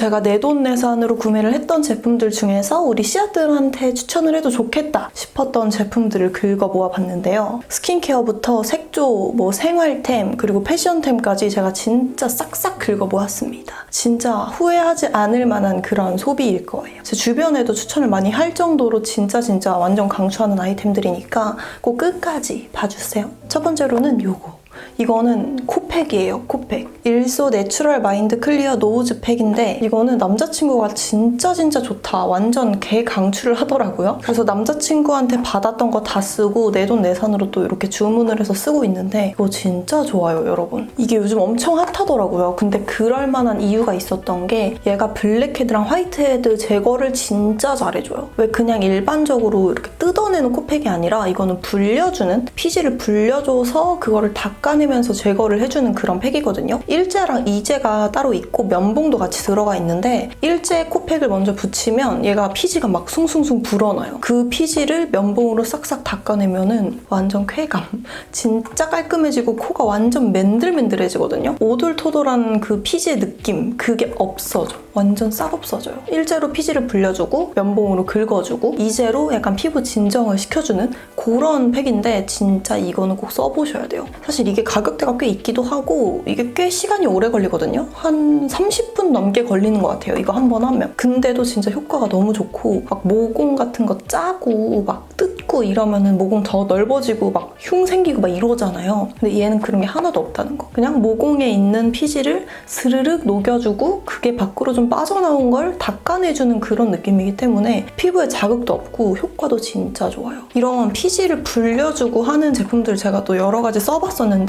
제가 내 돈 내산으로 구매를 했던 제품들 중에서 우리 씨앗들한테 추천을 해도 좋겠다 싶었던 제품들을 긁어 모아봤는데요. 스킨케어부터 색조, 뭐 생활템, 그리고 패션템까지 제가 진짜 싹싹 긁어 모았습니다. 진짜 후회하지 않을 만한 그런 소비일 거예요. 제 주변에도 추천을 많이 할 정도로 진짜 진짜 완전 강추하는 아이템들이니까 꼭 끝까지 봐주세요. 첫 번째로는 요거. 이거는 코팩이에요, 코팩. 일소 내추럴 마인드 클리어 노우즈 팩인데 이거는 남자친구가 진짜 진짜 좋다. 완전 개 강추를 하더라고요. 그래서 남자친구한테 받았던 거 다 쓰고 내 돈 내산으로 또 이렇게 주문을 해서 쓰고 있는데 이거 진짜 좋아요, 여러분. 이게 요즘 엄청 핫하더라고요. 근데 그럴 만한 이유가 있었던 게 얘가 블랙헤드랑 화이트헤드 제거를 진짜 잘해줘요. 왜 그냥 일반적으로 이렇게 뜯어내는 코팩이 아니라 이거는 불려주는 피지를 불려줘서 그거를 닦아 내면서 제거를 해주는 그런 팩이거든요. 일제랑 이제가 따로 있고 면봉도 같이 들어가 있는데 일제 코팩을 먼저 붙이면 얘가 피지가 막 숭숭숭 불어나요. 그 피지를 면봉으로 싹싹 닦아내면은 완전 쾌감. 진짜 깔끔해지고 코가 완전 맨들맨들해지거든요. 오돌토돌한 그 피지의 느낌 그게 없어져. 완전 싹 없어져요. 일제로 피지를 불려주고 면봉으로 긁어주고 이제로 약간 피부 진정을 시켜주는 그런 팩인데 진짜 이거는 꼭 써보셔야 돼요. 사실 이게 가격대가 꽤 있기도 하고 이게 꽤 시간이 오래 걸리거든요. 한 30분 넘게 걸리는 것 같아요. 이거 한 번 하면. 근데도 진짜 효과가 너무 좋고 막 모공 같은 거 짜고 막 뜯고 이러면은 모공 더 넓어지고 막 흉 생기고 막 이러잖아요. 근데 얘는 그런 게 하나도 없다는 거. 그냥 모공에 있는 피지를 스르륵 녹여주고 그게 밖으로 좀 빠져나온 걸 닦아내주는 그런 느낌이기 때문에 피부에 자극도 없고 효과도 진짜 좋아요. 이런 피지를 불려주고 하는 제품들 제가 또 여러 가지 써봤었는데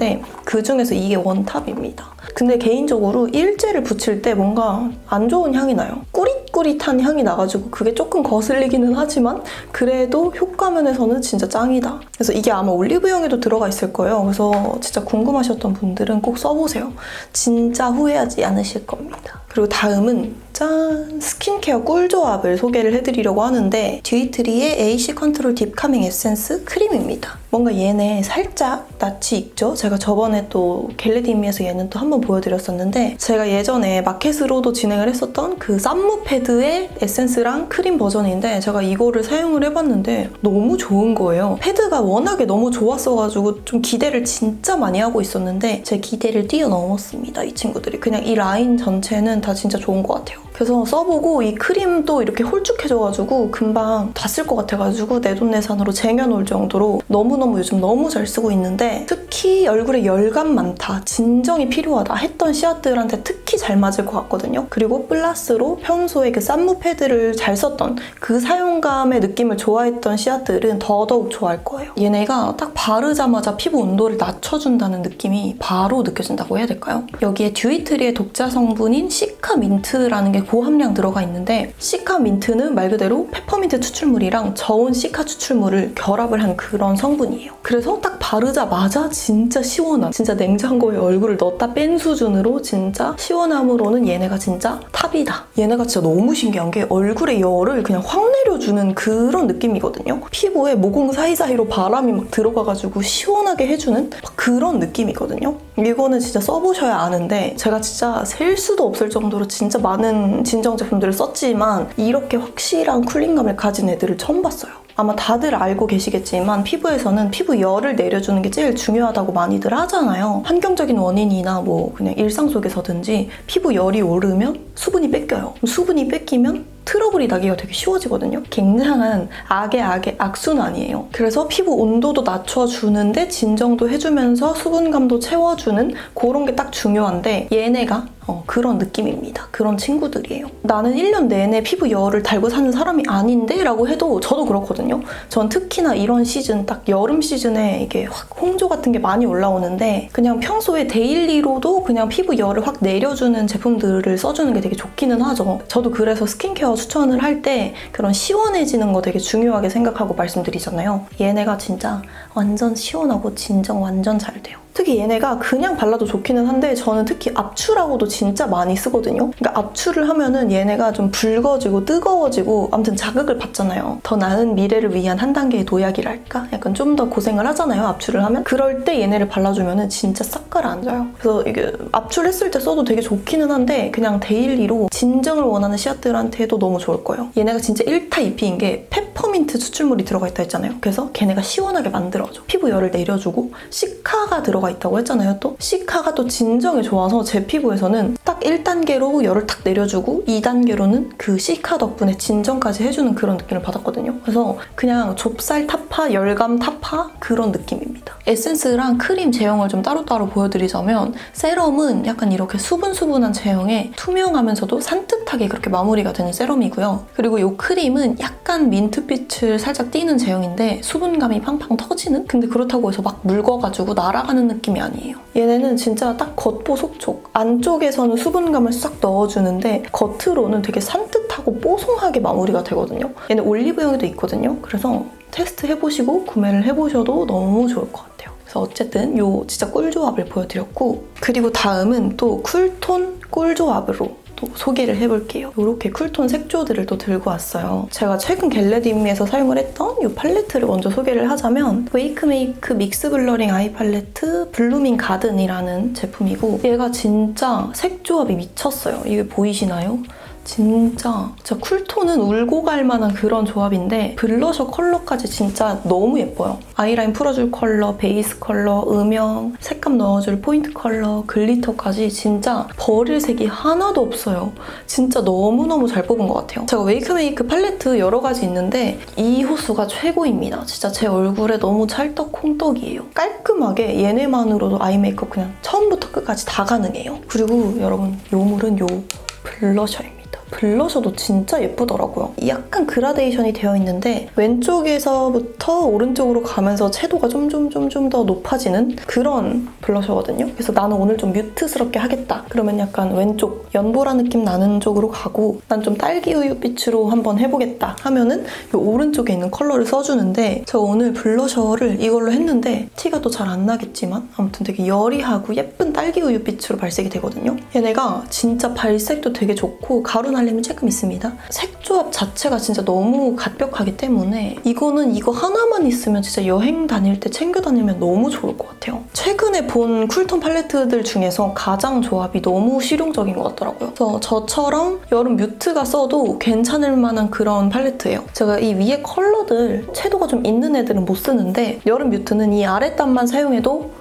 그 중에서 이게 원탑입니다. 근데 개인적으로 일제를 붙일 때 뭔가 안 좋은 향이 나요. 꾸릿꾸릿한 향이 나가지고 그게 조금 거슬리기는 하지만 그래도 효과 면에서는 진짜 짱이다. 그래서 이게 아마 올리브영에도 들어가 있을 거예요. 그래서 진짜 궁금하셨던 분들은 꼭 써보세요. 진짜 후회하지 않으실 겁니다. 그리고 다음은 짠! 스킨케어 꿀조합을 소개를 해드리려고 하는데 듀이트리의 AC 컨트롤 딥 카밍 에센스 크림입니다. 뭔가 얘네 살짝 낯이 익죠? 제가 저번에 또 겟레디미에서 얘는 또 한번 보여드렸었는데 제가 예전에 마켓으로도 진행을 했었던 그 쌈무 패드의 에센스랑 크림 버전인데 제가 이거를 사용을 해봤는데 너무 좋은 거예요. 패드가 워낙에 너무 좋았어가지고 좀 기대를 진짜 많이 하고 있었는데 제 기대를 뛰어넘었습니다. 이 친구들이. 그냥 이 라인 전체는 다 진짜 좋은 것 같아요. 그래서 써보고 이 크림도 이렇게 홀쭉해져가지고 금방 다 쓸 것 같아가지고 내돈내산으로 쟁여놓을 정도로 너무너무 요즘 너무 잘 쓰고 있는데 특히 얼굴에 열감 많다, 진정이 필요하다 했던 씨앗들한테 특히 잘 맞을 것 같거든요. 그리고 플러스로 평소에 그 쌈무 패드를 잘 썼던 그 사용감의 느낌을 좋아했던 씨앗들은 더더욱 좋아할 거예요. 얘네가 딱 바르자마자 피부 온도를 낮춰준다는 느낌이 바로 느껴진다고 해야 될까요? 여기에 듀이트리의 독자 성분인 시카 민트라는 게 고함량 들어가 있는데 시카 민트는 말 그대로 페퍼민트 추출물이랑 저온 시카 추출물을 결합을 한 그런 성분이에요. 그래서 딱 바르자마자 진짜 시원한 진짜 냉장고에 얼굴을 넣었다 뺀 수준으로 진짜 시원함으로는 얘네가 진짜 탑이다. 얘네가 진짜 너무 신기한 게 얼굴에 열을 그냥 확 내려주는 그런 느낌이거든요. 피부에 모공 사이사이로 바람이 막 들어가가지고 시원하게 해주는 막 그런 느낌이거든요. 이거는 진짜 써보셔야 아는데 제가 진짜 셀 수도 없을 정도로 진짜 많은 진정 제품들을 썼지만 이렇게 확실한 쿨링감을 가진 애들을 처음 봤어요. 아마 다들 알고 계시겠지만 피부에서는 피부 열을 내려주는 게 제일 중요하다고 많이들 하잖아요. 환경적인 원인이나 뭐 그냥 일상 속에서든지 피부 열이 오르면 수분이 뺏겨요. 수분이 뺏기면 트러블이 나기가 되게 쉬워지거든요. 굉장한 악의 악의 악순환이에요. 그래서 피부 온도도 낮춰주는데 진정도 해주면서 수분감도 채워주는 그런 게 딱 중요한데 얘네가 어, 그런 느낌입니다. 그런 친구들이에요. 나는 1년 내내 피부 열을 달고 사는 사람이 아닌데? 라고 해도 저도 그렇거든요. 전 특히나 이런 시즌, 딱 여름 시즌에 이게 확 홍조 같은 게 많이 올라오는데 그냥 평소에 데일리로도 그냥 피부 열을 확 내려주는 제품들을 써주는 게 되게 좋기는 하죠. 저도 그래서 스킨케어 스킨케어 추천을 할 때 그런 시원해지는 거 되게 중요하게 생각하고 말씀드리잖아요. 얘네가 진짜 완전 시원하고 진정 완전 잘 돼요. 특히 얘네가 그냥 발라도 좋기는 한데 저는 특히 압출하고도 진짜 많이 쓰거든요. 그러니까 압출을 하면은 얘네가 좀 붉어지고 뜨거워지고 아무튼 자극을 받잖아요. 더 나은 미래를 위한 한 단계의 도약이랄까? 약간 좀 더 고생을 하잖아요. 압출을 하면. 그럴 때 얘네를 발라주면은 진짜 싹 가라앉아요. 그래서 이게 압출했을 때 써도 되게 좋기는 한데 그냥 데일리로 진정을 원하는 씨앗들한테도 너무 좋을 거예요. 얘네가 진짜 1타 2피인 게 페퍼민트 추출물이 들어가 있다 했잖아요. 그래서 걔네가 시원하게 만들어줘. 피부 열을 내려주고 시카가 들어가 있다고 했잖아요. 또 시카가 또 진정에 좋아서 제 피부에서는 딱 1단계로 열을 탁 내려주고 2단계로는 그 시카 덕분에 진정까지 해주는 그런 느낌을 받았거든요. 그래서 그냥 좁쌀 타파, 열감 타파 그런 느낌입니다. 에센스랑 크림 제형을 좀 따로따로 보여드리자면 세럼은 약간 이렇게 수분수분한 제형에 투명하면서도 산뜻하게 그렇게 마무리가 되는 세럼 이고요. 그리고 이 크림은 약간 민트빛을 살짝 띠는 제형인데 수분감이 팡팡 터지는? 근데 그렇다고 해서 막 묽어가지고 날아가는 느낌이 아니에요. 얘네는 진짜 딱 겉보 속촉. 안쪽에서는 수분감을 싹 넣어주는데 겉으로는 되게 산뜻하고 뽀송하게 마무리가 되거든요. 얘는 올리브영에도 있거든요. 그래서 테스트 해보시고 구매를 해보셔도 너무 좋을 것 같아요. 그래서 어쨌든 요 진짜 꿀 조합을 보여드렸고 그리고 다음은 또 쿨톤 꿀 조합으로 또 소개를 해볼게요. 이렇게 쿨톤 색조들을 또 들고 왔어요. 제가 최근 겟레디미에서 사용을 했던 이 팔레트를 먼저 소개를 하자면 웨이크메이크 믹스 블러링 아이 팔레트 블루밍 가든이라는 제품이고 얘가 진짜 색조합이 미쳤어요. 이게 보이시나요? 진짜 진짜 쿨톤은 울고 갈 만한 그런 조합인데 블러셔 컬러까지 진짜 너무 예뻐요. 아이라인 풀어줄 컬러, 베이스 컬러, 음영, 색감 넣어줄 포인트 컬러, 글리터까지 진짜 버릴 색이 하나도 없어요. 진짜 너무너무 잘 뽑은 것 같아요. 제가 웨이크메이크 팔레트 여러 가지 있는데 이 호수가 최고입니다. 진짜 제 얼굴에 너무 찰떡콩떡이에요. 깔끔하게 얘네만으로도 아이 메이크업 그냥 처음부터 끝까지 다 가능해요. 그리고 여러분 요 물은 요 블러셔입니다. 블러셔도 진짜 예쁘더라고요. 약간 그라데이션이 되어 있는데 왼쪽에서부터 오른쪽으로 가면서 채도가 좀 좀 좀 좀 더 높아지는 그런 블러셔거든요. 그래서 나는 오늘 좀 뮤트스럽게 하겠다. 그러면 약간 왼쪽 연보라 느낌 나는 쪽으로 가고 난 좀 딸기 우유 빛으로 한번 해보겠다 하면은 이 오른쪽에 있는 컬러를 써주는데 저 오늘 블러셔를 이걸로 했는데 티가 또 잘 안 나겠지만 아무튼 되게 여리하고 예쁜 딸기 우유 빛으로 발색이 되거든요. 얘네가 진짜 발색도 되게 좋고 가루 날림이 조금 있습니다. 색 조합 자체가 진짜 너무 갓벽하기 때문에 이거는 이거 하나만 있으면 진짜 여행 다닐 때 챙겨 다니면 너무 좋을 것 같아요. 최근에 본 쿨톤 팔레트들 중에서 가장 조합이 너무 실용적인 것 같더라고요. 그래서 저처럼 여름 뮤트가 써도 괜찮을 만한 그런 팔레트예요. 제가 이 위에 컬러들 채도가 좀 있는 애들은 못 쓰는데 여름 뮤트는 이 아랫단만 사용해도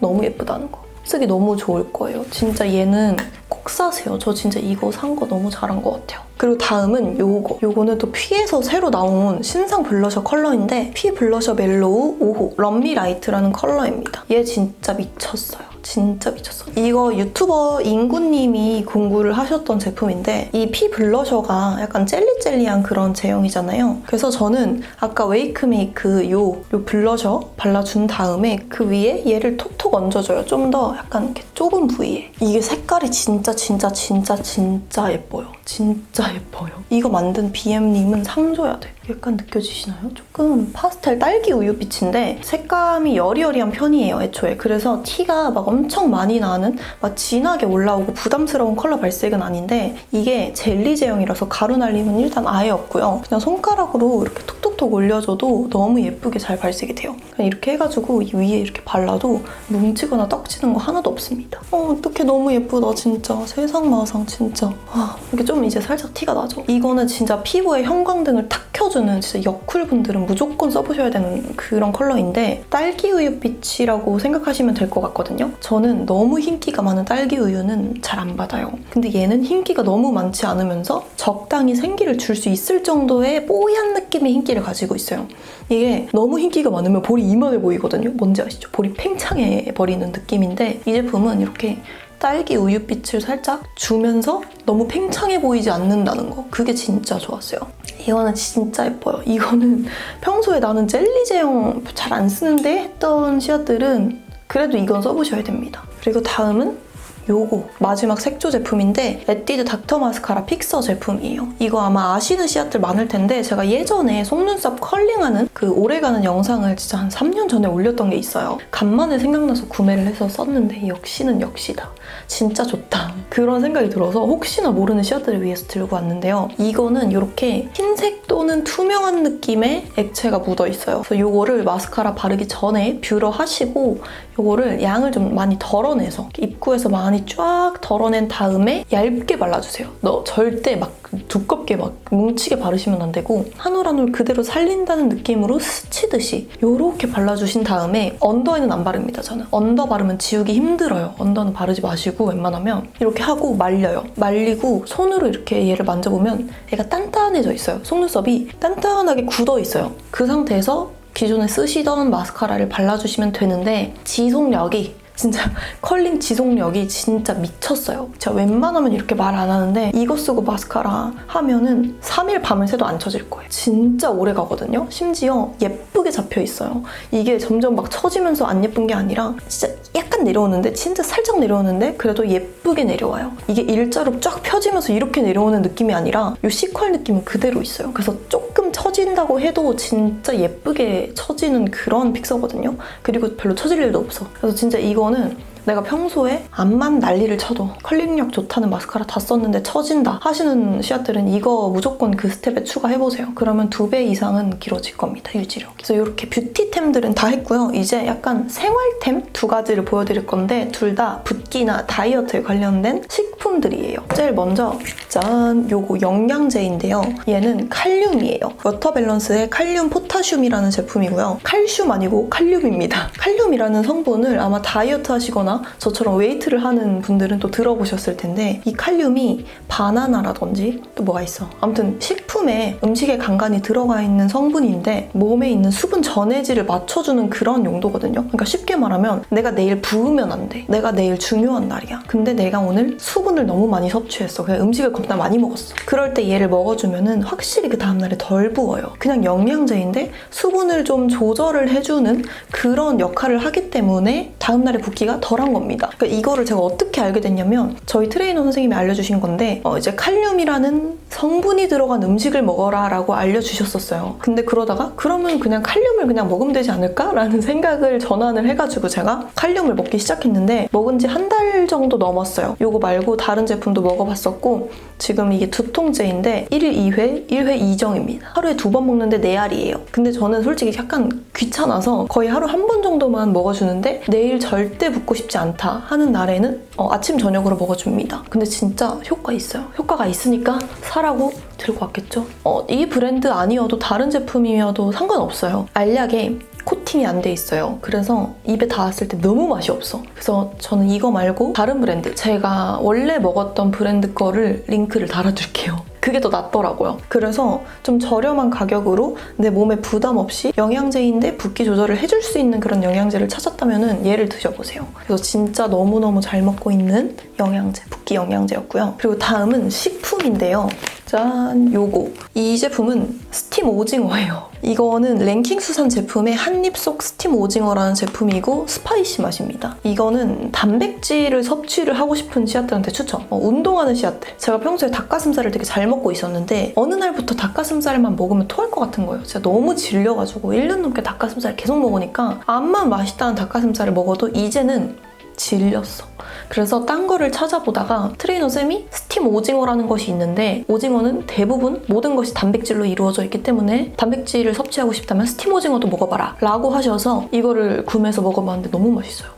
너무 예쁘다는 거. 쓰기 너무 좋을 거예요. 진짜 얘는 꼭 사세요. 저 진짜 이거 산 거 너무 잘한 것 같아요. 그리고 다음은 요거. 요거는 또 피에서 새로 나온 신상 블러셔 컬러인데 피 블러셔 멜로우 5호 럼미 라이트라는 컬러입니다. 얘 진짜 미쳤어요. 진짜 미쳤어. 이거 유튜버 인구님이 공구를 하셨던 제품인데 이 피 블러셔가 약간 젤리젤리한 그런 제형이잖아요. 그래서 저는 아까 웨이크메이크 요, 요 블러셔 발라준 다음에 그 위에 얘를 톡톡 얹어줘요. 좀 더 약간 이렇게 좁은 부위에. 이게 색깔이 진짜 진짜 진짜 진짜 예뻐요. 진짜 예뻐요. 이거 만든 BM님은 상 줘야 돼. 약간 느껴지시나요? 조금 파스텔 딸기 우유 빛인데 색감이 여리여리한 편이에요, 애초에. 그래서 티가 막 엄청 많이 나는 막 진하게 올라오고 부담스러운 컬러 발색은 아닌데 이게 젤리 제형이라서 가루 날림은 일단 아예 없고요. 그냥 손가락으로 이렇게 톡톡톡 올려줘도 너무 예쁘게 잘 발색이 돼요. 그냥 이렇게 해가지고 이 위에 이렇게 발라도 뭉치거나 떡지는 거 하나도 없습니다. 어, 어떡해 너무 예쁘다 진짜. 세상 마상 진짜. 아, 이게 좀 이제 살짝 티가 나죠? 이거는 진짜 피부에 형광등을 탁 켜 주는 진짜 여쿨 분들은 무조건 써보셔야 되는 그런 컬러인데 딸기 우유 빛이라고 생각하시면 될 것 같거든요. 저는 너무 흰기가 많은 딸기 우유는 잘 안 받아요. 근데 얘는 흰기가 너무 많지 않으면서 적당히 생기를 줄 수 있을 정도의 뽀얀 느낌의 흰기를 가지고 있어요. 이게 너무 흰기가 많으면 볼이 이만해 보이거든요. 뭔지 아시죠? 볼이 팽창해 버리는 느낌인데 이 제품은 이렇게 딸기 우유빛을 살짝 주면서 너무 팽창해 보이지 않는다는 거. 그게 진짜 좋았어요. 이거는 진짜 예뻐요. 이거는 평소에 나는 젤리 제형 잘 안 쓰는데 했던 씨앗들은 그래도 이건 써보셔야 됩니다. 그리고 다음은 요거 마지막 색조 제품인데 에뛰드 닥터 마스카라 픽서 제품이에요. 이거 아마 아시는 씨앗들 많을 텐데 제가 예전에 속눈썹 컬링하는 그 오래가는 영상을 진짜 한 3년 전에 올렸던 게 있어요. 간만에 생각나서 구매를 해서 썼는데 역시는 역시다. 진짜 좋다. 그런 생각이 들어서 혹시나 모르는 씨앗들을 위해서 들고 왔는데요. 이거는 이렇게 흰색 또는 투명한 느낌의 액체가 묻어 있어요. 그래서 이거를 마스카라 바르기 전에 뷰러 하시고 이거를 양을 좀 많이 덜어내서 입구에서 많이 쫙 덜어낸 다음에 얇게 발라주세요. 너 절대 막 두껍게 막 뭉치게 바르시면 안 되고 한 올 한 올 그대로 살린다는 느낌으로 스치듯이 이렇게 발라주신 다음에 언더에는 안 바릅니다. 저는 언더 바르면 지우기 힘들어요. 언더는 바르지 마시고 웬만하면 이렇게 하고 말려요. 말리고 손으로 이렇게 얘를 만져보면 얘가 단단해져 있어요. 속눈썹이 단단하게 굳어 있어요. 그 상태에서 기존에 쓰시던 마스카라를 발라주시면 되는데 지속력이 진짜 컬링 지속력이 진짜 미쳤어요. 제가 웬만하면 이렇게 말 안 하는데 이거 쓰고 마스카라 하면은 3일 밤을 새도 안 쳐질 거예요. 진짜 오래 가거든요. 심지어 예쁘게 잡혀 있어요. 이게 점점 막 처지면서 안 예쁜 게 아니라 진짜 약간 내려오는데 진짜 살짝 내려오는데 그래도 예쁘게 내려와요. 이게 일자로 쫙 펴지면서 이렇게 내려오는 느낌이 아니라 이 C컬 느낌은 그대로 있어요. 그래서 조금 처진다고 해도 진짜 예쁘게 처지는 그런 픽서거든요. 그리고 별로 처질 일도 없어. 그래서 진짜 이거 는 내가 평소에 앞만 난리를 쳐도 컬링력 좋다는 마스카라 다 썼는데 처진다 하시는 씨앗들은 이거 무조건 그 스텝에 추가해보세요. 그러면 두 배 이상은 길어질 겁니다, 유지력. 그래서 이렇게 뷰티템들은 다 했고요. 이제 약간 생활템 두 가지를 보여드릴 건데 둘 다 붓기나 다이어트에 관련된 식품들이에요. 제일 먼저 짠! 요거 영양제인데요. 얘는 칼륨이에요. 워터밸런스의 칼륨 포타슘이라는 제품이고요. 칼슘 아니고 칼륨입니다. 칼륨이라는 성분을 아마 다이어트 하시거나 저처럼 웨이트를 하는 분들은 또 들어보셨을 텐데 이 칼륨이 바나나라든지 또 뭐가 있어. 아무튼 식품에 음식에 간간히 들어가 있는 성분인데 몸에 있는 수분 전해질을 맞춰주는 그런 용도거든요. 그러니까 쉽게 말하면 내가 내일 부으면 안 돼. 내가 내일 중요한 날이야. 근데 내가 오늘 수분을 너무 많이 섭취했어. 그냥 음식을 겁나 많이 먹었어. 그럴 때 얘를 먹어주면은 확실히 그 다음날에 덜 부어요. 그냥 영양제인데 수분을 좀 조절을 해주는 그런 역할을 하기 때문에 다음날에 붓기가 덜한 겁니다. 그러니까 이거를 제가 어떻게 알게 됐냐면 저희 트레이너 선생님이 알려주신 건데 어, 이제 칼륨이라는 성분이 들어간 음식을 먹어라 라고 알려주셨었어요. 근데 그러다가 그러면 그냥 칼륨을 그냥 먹으면 되지 않을까 라는 생각을 전환을 해가지고 제가 칼륨을 먹기 시작했는데 먹은 지 한 달 정도 넘었어요. 요거 말고 다른 제품도 먹어봤었고 지금 이게 두통제인데 1일 2회, 1회 2정입니다. 하루에 두 번 먹는데 4알이에요. 근데 저는 솔직히 약간 귀찮아서 거의 하루 한 번 정도만 먹어주는데 내일 절대 붓고 싶지 않다 하는 날에는 어, 아침 저녁으로 먹어줍니다. 근데 진짜 효과 있어요. 효과가 있으니까 사라고 들고 왔겠죠? 어, 이 브랜드 아니어도 다른 제품이어도 상관없어요. 알약에 코팅이 안 돼 있어요. 그래서 입에 닿았을 때 너무 맛이 없어. 그래서 저는 이거 말고 다른 브랜드, 제가 원래 먹었던 브랜드 거를 링크를 달아둘게요. 그게 더 낫더라고요. 그래서 좀 저렴한 가격으로 내 몸에 부담 없이 영양제인데 붓기 조절을 해줄 수 있는 그런 영양제를 찾았다면 얘를 드셔보세요. 그래서 진짜 너무너무 잘 먹고 있는 영양제, 붓기 영양제였고요. 그리고 다음은 식품인데요. 짠! 요거. 이 제품은 스팀 오징어예요. 이거는 랭킹 수산 제품의 한입 속 스팀 오징어라는 제품이고 스파이시 맛입니다. 이거는 단백질을 섭취를 하고 싶은 씨앗들한테 추천. 어, 운동하는 씨앗들. 제가 평소에 닭가슴살을 되게 잘 먹고 있었는데 어느 날부터 닭가슴살만 먹으면 토할 것 같은 거예요. 제가 너무 질려가지고 1년 넘게 닭가슴살 계속 먹으니까 암만 맛있다는 닭가슴살을 먹어도 이제는 질렸어. 그래서 딴 거를 찾아보다가 트레이너 쌤이 스팀 오징어라는 것이 있는데 오징어는 대부분 모든 것이 단백질로 이루어져 있기 때문에 단백질을 섭취하고 싶다면 스팀 오징어도 먹어봐라 라고 하셔서 이거를 구매해서 먹어봤는데 너무 맛있어요.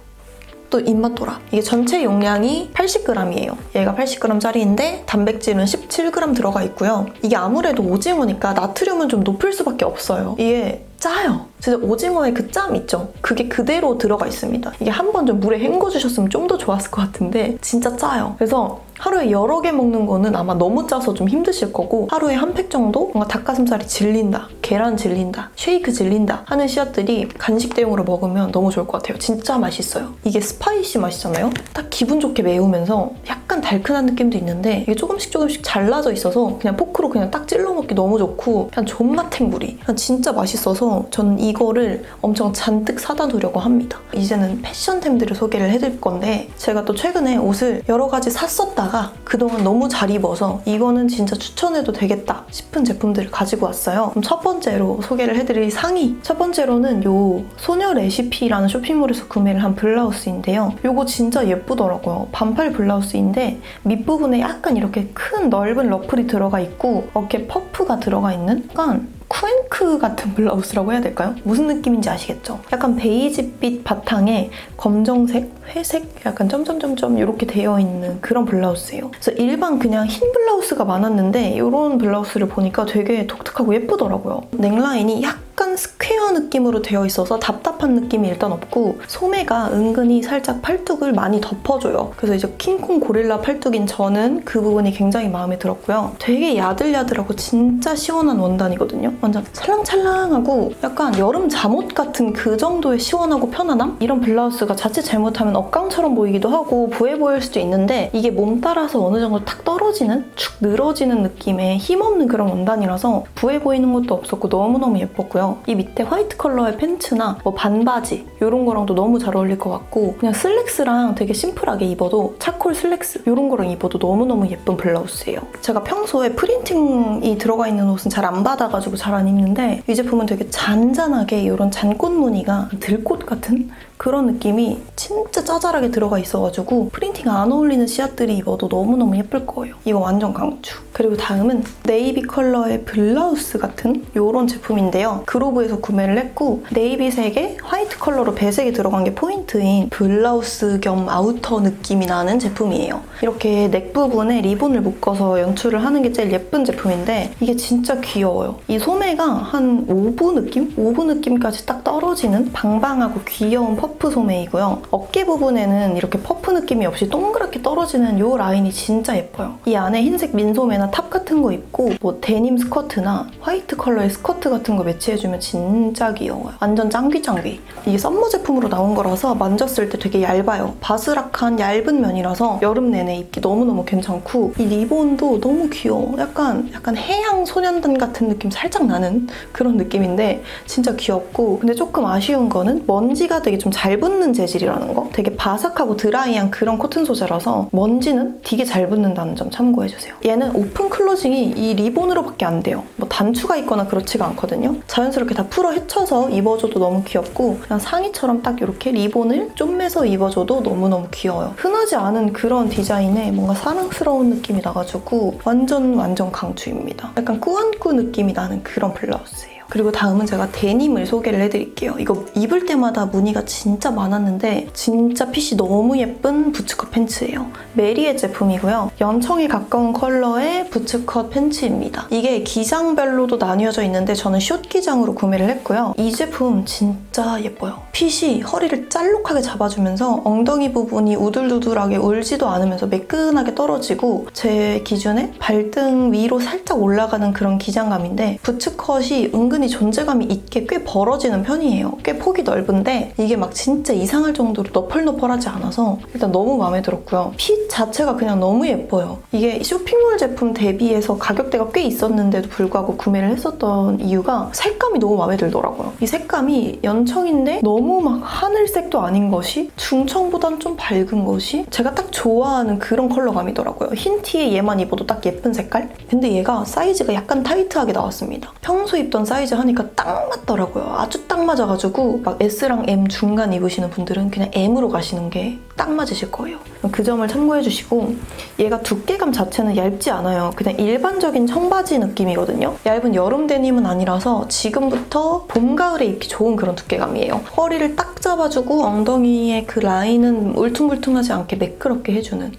또 입맛 돌아. 이게 전체 용량이 80g이에요. 얘가 80g짜리인데 단백질은 17g 들어가 있고요. 이게 아무래도 오징어니까 나트륨은 좀 높을 수밖에 없어요. 이게 짜요. 진짜 오징어의 그 짬 있죠? 그게 그대로 들어가 있습니다. 이게 한 번 좀 물에 헹궈주셨으면 좀 더 좋았을 것 같은데 진짜 짜요. 그래서 하루에 여러 개 먹는 거는 아마 너무 짜서 좀 힘드실 거고 하루에 한 팩 정도 뭔가 닭가슴살이 질린다, 계란 질린다, 쉐이크 질린다 하는 씨앗들이 간식 대용으로 먹으면 너무 좋을 것 같아요. 진짜 맛있어요. 이게 스파이시 맛이잖아요? 딱 기분 좋게 매우면서 약간 달큰한 느낌도 있는데 이게 조금씩 조금씩 잘라져 있어서 그냥 포크로 그냥 딱 찔러 먹기 너무 좋고 그냥 존맛 탱구리 그냥 진짜 맛있어서 저는 이 거를 엄청 잔뜩 사다 두려고 합니다. 이제는 패션템들을 소개를 해드릴 건데 제가 또 최근에 옷을 여러 가지 샀었다가 그동안 너무 잘 입어서 이거는 진짜 추천해도 되겠다 싶은 제품들을 가지고 왔어요. 그럼 첫 번째로 소개를 해드릴 상의. 첫 번째로는 요 소녀 레시피라는 쇼핑몰에서 구매를 한 블라우스인데요. 요거 진짜 예쁘더라고요. 반팔 블라우스인데 밑부분에 약간 이렇게 큰 넓은 러플이 들어가 있고 어깨 퍼프가 들어가 있는 약간 쿠앤크 같은 블라우스라고 해야 될까요? 무슨 느낌인지 아시겠죠? 약간 베이지빛 바탕에 검정색, 회색, 약간 점점점점 이렇게 되어 있는 그런 블라우스예요. 그래서 일반 그냥 흰 블라우스가 많았는데 이런 블라우스를 보니까 되게 독특하고 예쁘더라고요. 넥라인이 약 간 스퀘어 느낌으로 되어 있어서 답답한 느낌이 일단 없고 소매가 은근히 살짝 팔뚝을 많이 덮어줘요. 그래서 이제 킹콩 고릴라 팔뚝인 저는 그 부분이 굉장히 마음에 들었고요. 되게 야들야들하고 진짜 시원한 원단이거든요. 완전 찰랑찰랑하고 약간 여름 잠옷 같은 그 정도의 시원하고 편안함? 이런 블라우스가 자칫 잘못하면 억강처럼 보이기도 하고 부해 보일 수도 있는데 이게 몸 따라서 어느 정도 탁 떨어지는 축 늘어지는 느낌의 힘없는 그런 원단이라서 부해 보이는 것도 없었고 너무너무 예뻤고요. 이 밑에 화이트 컬러의 팬츠나 뭐 반바지 이런 거랑도 너무 잘 어울릴 것 같고 그냥 슬랙스랑 되게 심플하게 입어도 차콜 슬랙스 이런 거랑 입어도 너무너무 예쁜 블라우스예요. 제가 평소에 프린팅이 들어가 있는 옷은 잘 안 받아가지고 잘 안 입는데 이 제품은 되게 잔잔하게 이런 잔꽃 무늬가 들꽃 같은 그런 느낌이 진짜 짜잘하게 들어가 있어가지고 프린팅 안 어울리는 씨앗들이 입어도 너무너무 예쁠 거예요. 이거 완전 강추. 그리고 다음은 네이비 컬러의 블라우스 같은 이런 제품인데요. 그로브에서 구매를 했고 네이비색에 화이트 컬러로 배색이 들어간 게 포인트인 블라우스 겸 아우터 느낌이 나는 제품이에요. 이렇게 넥 부분에 리본을 묶어서 연출을 하는 게 제일 예쁜 제품인데 이게 진짜 귀여워요. 이 소매가 한 오브 느낌? 오브 느낌까지 딱 떨어지는 방방하고 귀여운 퍼프 소매이고요. 어깨 부분에는 이렇게 퍼프 느낌이 없이 동그랗게 떨어지는 이 라인이 진짜 예뻐요. 이 안에 흰색 민소매나 탑 같은 거 입고 뭐 데님 스커트나 화이트 컬러의 스커트 같은 거 매치해주면 진짜 귀여워요. 완전 짱귀짱귀. 이게 썸머 제품으로 나온 거라서 만졌을 때 되게 얇아요. 바스락한 얇은 면이라서 여름 내내 입기 너무너무 괜찮고 이 리본도 너무 귀여워. 약간 약간 해양 소년단 같은 느낌 살짝 나는 그런 느낌인데 진짜 귀엽고 근데 조금 아쉬운 거는 먼지가 되게 좀잘 붙는 재질이라는 거. 되게 바삭하고 드라이한 그런 코튼 소재라서 먼지는 되게 잘 붙는다는 점 참고해주세요. 얘는 오픈 클로징이 이 리본으로밖에 안 돼요. 뭐 단추가 있거나 그렇지가 않거든요. 자연스럽게 다 풀어 헤쳐서 입어줘도 너무 귀엽고 그냥 상의처럼 딱 이렇게 리본을 쪼매서 입어줘도 너무너무 귀여워요. 흔하지 않은 그런 디자인에 뭔가 사랑스러운 느낌이 나가지고 완전 완전 강추입니다. 약간 꾸안꾸 느낌이 나는 그런 블라우스예요. 그리고 다음은 제가 데님을 소개를 해드릴게요. 이거 입을 때마다 무늬가 진짜 많았는데 진짜 핏이 너무 예쁜 부츠컷 팬츠예요. 메리의 제품이고요. 연청에 가까운 컬러의 부츠컷 팬츠입니다. 이게 기장별로도 나뉘어져 있는데 저는 숏 기장으로 구매를 했고요. 이 제품 진짜 예뻐요. 핏이 허리를 짤록하게 잡아주면서 엉덩이 부분이 우둘두둘하게 울지도 않으면서 매끈하게 떨어지고 제 기준에 발등 위로 살짝 올라가는 그런 기장감인데 부츠컷이 은근 히 존재감이 있게 꽤 벌어지는 편이에요. 꽤 폭이 넓은데 이게 막 진짜 이상할 정도로 너펄너펄하지 않아서 일단 너무 마음에 들었고요. 핏 자체가 그냥 너무 예뻐요. 이게 쇼핑몰 제품 대비해서 가격대가 꽤 있었는데도 불구하고 구매를 했었던 이유가 색감이 너무 마음에 들더라고요. 이 색감이 연청인데 너무 막 하늘색도 아닌 것이 중청보단 좀 밝은 것이 제가 딱 좋아하는 그런 컬러감이더라고요. 흰 티에 얘만 입어도 딱 예쁜 색깔? 근데 얘가 사이즈가 약간 타이트하게 나왔습니다. 평소 입던 사이즈 하니까 딱 맞더라고요. 아주 딱 맞아가지고 막 S랑 M 중간 입으시는 분들은 그냥 M으로 가시는 게 딱 맞으실 거예요. 그 점을 참고해 주시고 얘가 두께감 자체는 얇지 않아요. 그냥 일반적인 청바지 느낌이거든요. 얇은 여름 데님은 아니라서 지금부터 봄, 가을에 입기 좋은 그런 두께감이에요. 허리를 딱 잡아주고 엉덩이의 그 라인은 울퉁불퉁하지 않게 매끄럽게 해주는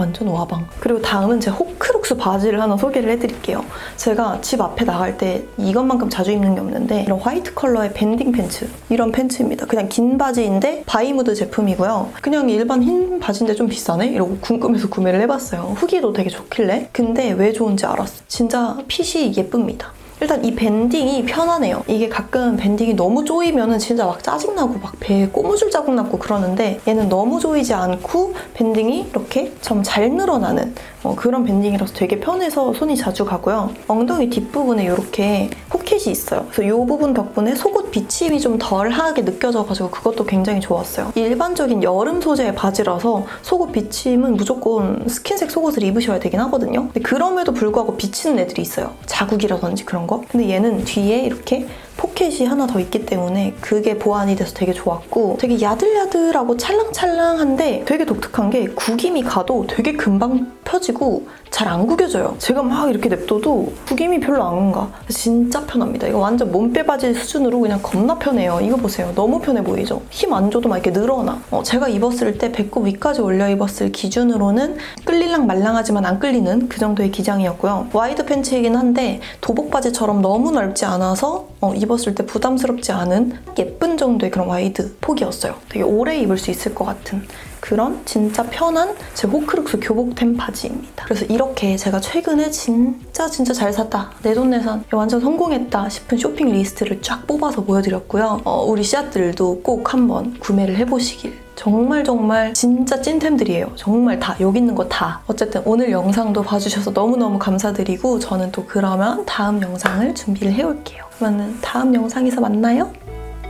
완전 와방. 그리고 다음은 제 호크룩스 바지를 하나 소개를 해드릴게요. 제가 집 앞에 나갈 때 이것만큼 자주 입는 게 없는데 이런 화이트 컬러의 밴딩 팬츠 이런 팬츠입니다. 그냥 긴 바지인데 바이무드 제품이고요. 그냥 일반 흰 바지인데 좀 비싸네? 이러고 궁금해서 구매를 해봤어요. 후기도 되게 좋길래. 근데 왜 좋은지 알았어. 진짜 핏이 예쁩니다. 일단 이 밴딩이 편하네요. 이게 가끔 밴딩이 너무 조이면 은 진짜 막 짜증나고 막 배에 꼬무줄 자국 났고 그러는데 얘는 너무 조이지 않고 밴딩이 이렇게 좀 잘 늘어나는 어, 그런 밴딩이라서 되게 편해서 손이 자주 가고요. 엉덩이 뒷부분에 이렇게 포켓이 있어요. 그래서 이 부분 덕분에 속옷 비침이 좀 덜하게 느껴져가지고 그것도 굉장히 좋았어요. 일반적인 여름 소재의 바지라서 속옷 비침은 무조건 스킨색 속옷을 입으셔야 되긴 하거든요. 근데 그럼에도 불구하고 비치는 애들이 있어요. 자국이라든지 그런 거. 근데 얘는 뒤에 이렇게 포켓이 하나 더 있기 때문에 그게 보완이 돼서 되게 좋았고 되게 야들야들하고 찰랑찰랑한데 되게 독특한 게 구김이 가도 되게 금방 펴지고 잘 안 구겨져요. 제가 막 이렇게 냅둬도 구김이 별로 안 가. 진짜 편합니다. 이거 완전 몸빼 바지 수준으로 그냥 겁나 편해요. 이거 보세요. 너무 편해 보이죠? 힘 안 줘도 막 이렇게 늘어나. 어, 제가 입었을 때 배꼽 위까지 올려 입었을 기준으로는 끌릴랑 말랑하지만 안 끌리는 그 정도의 기장이었고요. 와이드 팬츠이긴 한데 도복 바지처럼 너무 넓지 않아서 어, 입었을 때 부담스럽지 않은 예쁜 정도의 그런 와이드 폭이었어요. 되게 오래 입을 수 있을 것 같은 그런 진짜 편한 제 호크룩스 교복템 바지입니다. 그래서 이렇게 제가 최근에 진짜 진짜 잘 샀다. 내 돈 내산 완전 성공했다 싶은 쇼핑 리스트를 쫙 뽑아서 보여드렸고요. 어, 우리 씨앗들도 꼭 한번 구매를 해보시길 정말 정말 진짜 찐템들이에요. 정말 다 여기 있는 거 다. 어쨌든 오늘 영상도 봐주셔서 너무너무 감사드리고 저는 또 그러면 다음 영상을 준비를 해올게요. 그러면 다음 영상에서 만나요.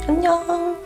안녕.